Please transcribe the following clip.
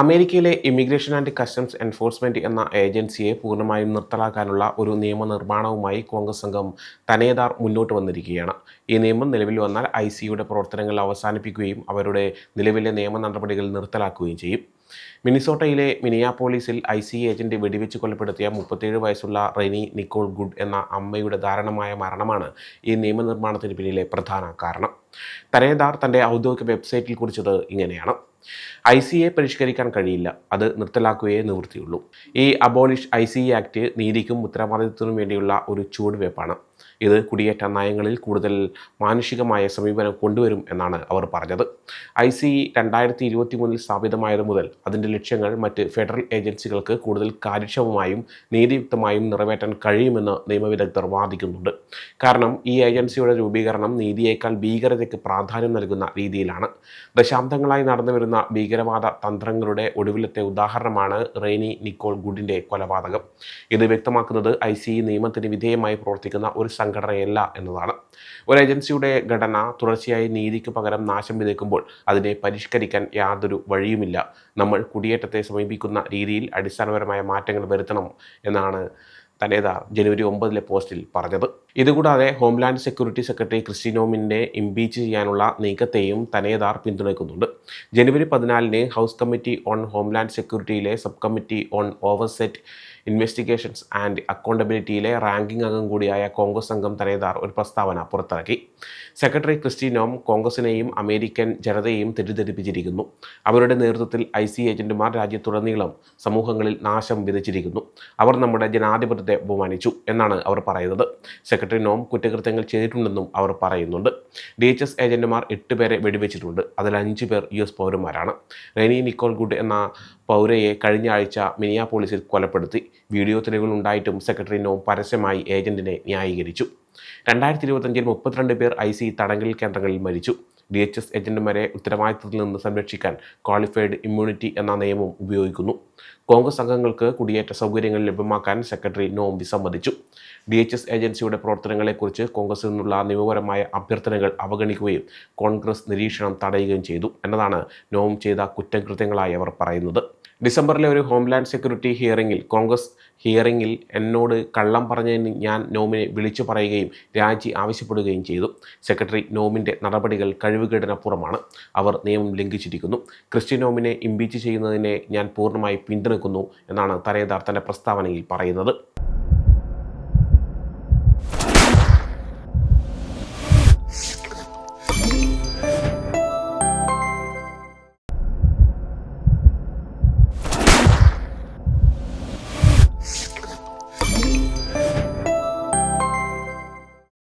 അമേരിക്കയിലെ immigration and customs enforcement എന്ന ഏജൻസിയെ പൂർണമായും നിർത്തലാക്കാനുള്ള ഒരു നിയമനിർമ്മാണവുമായി കോൺഗ്രസ് സംഘം തനേദാർ മുന്നോട്ട് വന്നിരിക്കുകയാണ്. ഈ നിയമം നിലവിൽ വന്നാൽ ഐ സിയുടെ പ്രവർത്തനങ്ങൾ അവസാനിപ്പിക്കുകയും അവരുടെ നിലവിലെ നിയമ നടപടികൾ നിർത്തലാക്കുകയും ചെയ്യും. മിനിസോട്ടയിലെ മിനിയാപോളിസിൽ ഐ സി ഏജന്റ് വെടിവെച്ച് കൊലപ്പെടുത്തിയ മുപ്പത്തേഴ് വയസ്സുള്ള റെനി നിക്കോൾ ഗുഡ് എന്ന അമ്മയുടെ ദാരുണമായ മരണമാണ് ഈ നിയമനിർമ്മാണത്തിന് പിന്നിലെ പ്രധാന കാരണം. തനേദാർ തന്റെ ഔദ്യോഗിക വെബ്സൈറ്റിൽ കുറിച്ചത് ഇങ്ങനെയാണ്. ഐ സി എ പരിഷ്കരിക്കാൻ കഴിയില്ല. അത് നിർത്തലാക്കുകയേ നിവൃത്തിയുള്ളൂ. ഈ അബോളിഷ് ഐ സി ആക്ട് നീതിക്കും ഉത്തരവാദിത്വത്തിനും വേണ്ടിയുള്ള ഒരു ചുവടുവയ്പ്പാണ് ഇത് കുടിയേറ്റ നയങ്ങളിൽ കൂടുതൽ മാനുഷികമായ സമീപനം കൊണ്ടുവരും എന്നാണ് അവർ പറഞ്ഞത്. ഐ സി രണ്ടായിരത്തി ഇരുപത്തി മൂന്നിൽ സ്ഥാപിതമായത് മുതൽ അതിന്റെ ലക്ഷ്യങ്ങൾ മറ്റ് ഫെഡറൽ ഏജൻസികൾക്ക് കൂടുതൽ കാര്യക്ഷമമായും നീതിയുക്തമായും നിറവേറ്റാൻ കഴിയുമെന്ന് നിയമവിദഗ്ധർ വാദിക്കുന്നുണ്ട്. കാരണം ഈ ഏജൻസിയുടെ രൂപീകരണം നീതിയേക്കാൾ ഭീകരതയ്ക്ക് പ്രാധാന്യം നൽകുന്ന രീതിയിലാണ്. ദശാബ്ദങ്ങളായി നടന്നു വരുന്ന ഭീകരവാദ തന്ത്രങ്ങളുടെ ഒടുവിലത്തെ ഉദാഹരണമാണ് റെയ്നി നിക്കോൾ ഗുഡിന്റെ കൊലപാതകം. ഇത് വ്യക്തമാക്കുന്നത് ഐ സി നിയമത്തിന് വിധേയമായി പ്രവർത്തിക്കുന്ന ഒരു സംഘടനയല്ല എന്നതാണ്. ഒരു ഏജൻസിയുടെ ഘടന തുടർച്ചയായി നീതിക്ക് പകരം നാശം വിതയ്ക്കുമ്പോൾ അതിനെ പരിഷ്കരിക്കാൻ യാതൊരു വഴിയുമില്ല. നമ്മൾ കുടിയേറ്റത്തെ സമീപിക്കുന്ന രീതിയിൽ അടിസ്ഥാനപരമായ മാറ്റങ്ങൾ വരുത്തണം എന്നാണ് തലേദാർ ജനുവരി ഒമ്പതിലെ പോസ്റ്റിൽ പറഞ്ഞത്. ഇതുകൂടാതെ ഹോംലാൻഡ് സെക്യൂരിറ്റി സെക്രട്ടറി ക്രിസ്റ്റിനോമിനെ ഇംപീച്ച് ചെയ്യാനുള്ള നീക്കത്തെയും തനേദാർ പിന്തുണയ്ക്കുന്നുണ്ട്. ജനുവരി പതിനാലിന് house committee on homeland സെക്യൂരിറ്റിയിലെ sub committee on oversight investigations and അക്കൗണ്ടബിലിറ്റിയിലെ ranking അംഗം കൂടിയായ കോൺഗ്രസ് അംഗം തനേദാർ ഒരു പ്രസ്താവന പുറത്തിറക്കി. സെക്രട്ടറി ക്രിസ്റ്റീനോം കോൺഗ്രസിനെയും അമേരിക്കൻ ജനതയെയും തെറ്റിദ്ധരിപ്പിച്ചിരിക്കുന്നു. അവരുടെ നേതൃത്വത്തിൽ ഐ സി ഏജന്റുമാർ രാജ്യത്തുടനീളം സമൂഹങ്ങളിൽ നാശം വിതച്ചിരിക്കുന്നു. അവർ നമ്മുടെ ജനാധിപത്യത്തെ ബഹുമാനിച്ചു എന്നാണ് അവർ പറയുന്നത്. സെക്രട്ടറി നോം കുറ്റകൃത്യങ്ങൾ ചെയ്തിട്ടുണ്ടെന്നും അവർ പറയുന്നുണ്ട്. ഡി എച്ച് എസ് ഏജന്റുമാർ എട്ട് പേരെ വെടിവെച്ചിട്ടുണ്ട്. അതിൽ അഞ്ച് പേർ യു എസ് പൗരന്മാരാണ്. റെനി നിക്കോൾ ഗുഡ് എന്ന പൗരയെ കഴിഞ്ഞ ആഴ്ച മിനിയാപോളിസിൽ കൊലപ്പെടുത്തി. വീഡിയോ തെളിവുകൾ ഉണ്ടായിട്ടും സെക്രട്ടറി നോം പരസ്യമായി ഏജന്റിനെ ന്യായീകരിച്ചു. രണ്ടായിരത്തി ഇരുപത്തഞ്ചിൽ മുപ്പത്തിരണ്ട് പേർ ഐ സി തടങ്കൽ കേന്ദ്രങ്ങളിൽ മരിച്ചു. ഡി എച്ച് എസ് ഏജന്റുമാരെ ഉത്തരവാദിത്തത്തിൽ നിന്ന് സംരക്ഷിക്കാൻ ക്വാളിഫൈഡ് ഇമ്മ്യൂണിറ്റി എന്ന നിയമം ഉപയോഗിക്കുന്നു. കോൺഗ്രസ് അംഗങ്ങൾക്ക് കുടിയേറ്റ സൗകര്യങ്ങൾ ലഭ്യമാക്കാൻ സെക്രട്ടറി നോം വിസമ്മതിച്ചു. ഡി എച്ച് എസ് ഏജൻസിയുടെ പ്രവർത്തനങ്ങളെക്കുറിച്ച് കോൺഗ്രസിൽ നിന്നുള്ള നിയമപരമായ അഭ്യർത്ഥനകൾ അവഗണിക്കുകയും കോൺഗ്രസ് നിരീക്ഷണം തടയുകയും ചെയ്തു എന്നതാണ് നോം ചെയ്ത കുറ്റകൃത്യങ്ങളായി അവർ പറയുന്നത്. ഡിസംബറിലെ ഒരു ഹോംലാൻഡ് സെക്യൂരിറ്റി ഹിയറിംഗിൽ കോൺഗ്രസ് ഹിയറിംഗിൽ എന്നോട് കള്ളം പറഞ്ഞതിന് ഞാൻ നോമിനെ വിളിച്ചു പറയുകയും രാജി ആവശ്യപ്പെടുകയും ചെയ്തു. സെക്രട്ടറി നോമിന്റെ നടപടികൾ കഴിവുകേടിനപ്പുറമാണ്. അവർ നിയമം ലംഘിച്ചിരിക്കുന്നു. ക്രിസ്ത്യൻ നോമിനെ ഇംപീച്ച് ചെയ്യുന്നതിനെ ഞാൻ പൂർണമായി പിന്തുണയ്ക്കുന്നു എന്നാണ് തരേദാർ തന്റെ പ്രസ്താവനയിൽ പറയുന്നത്.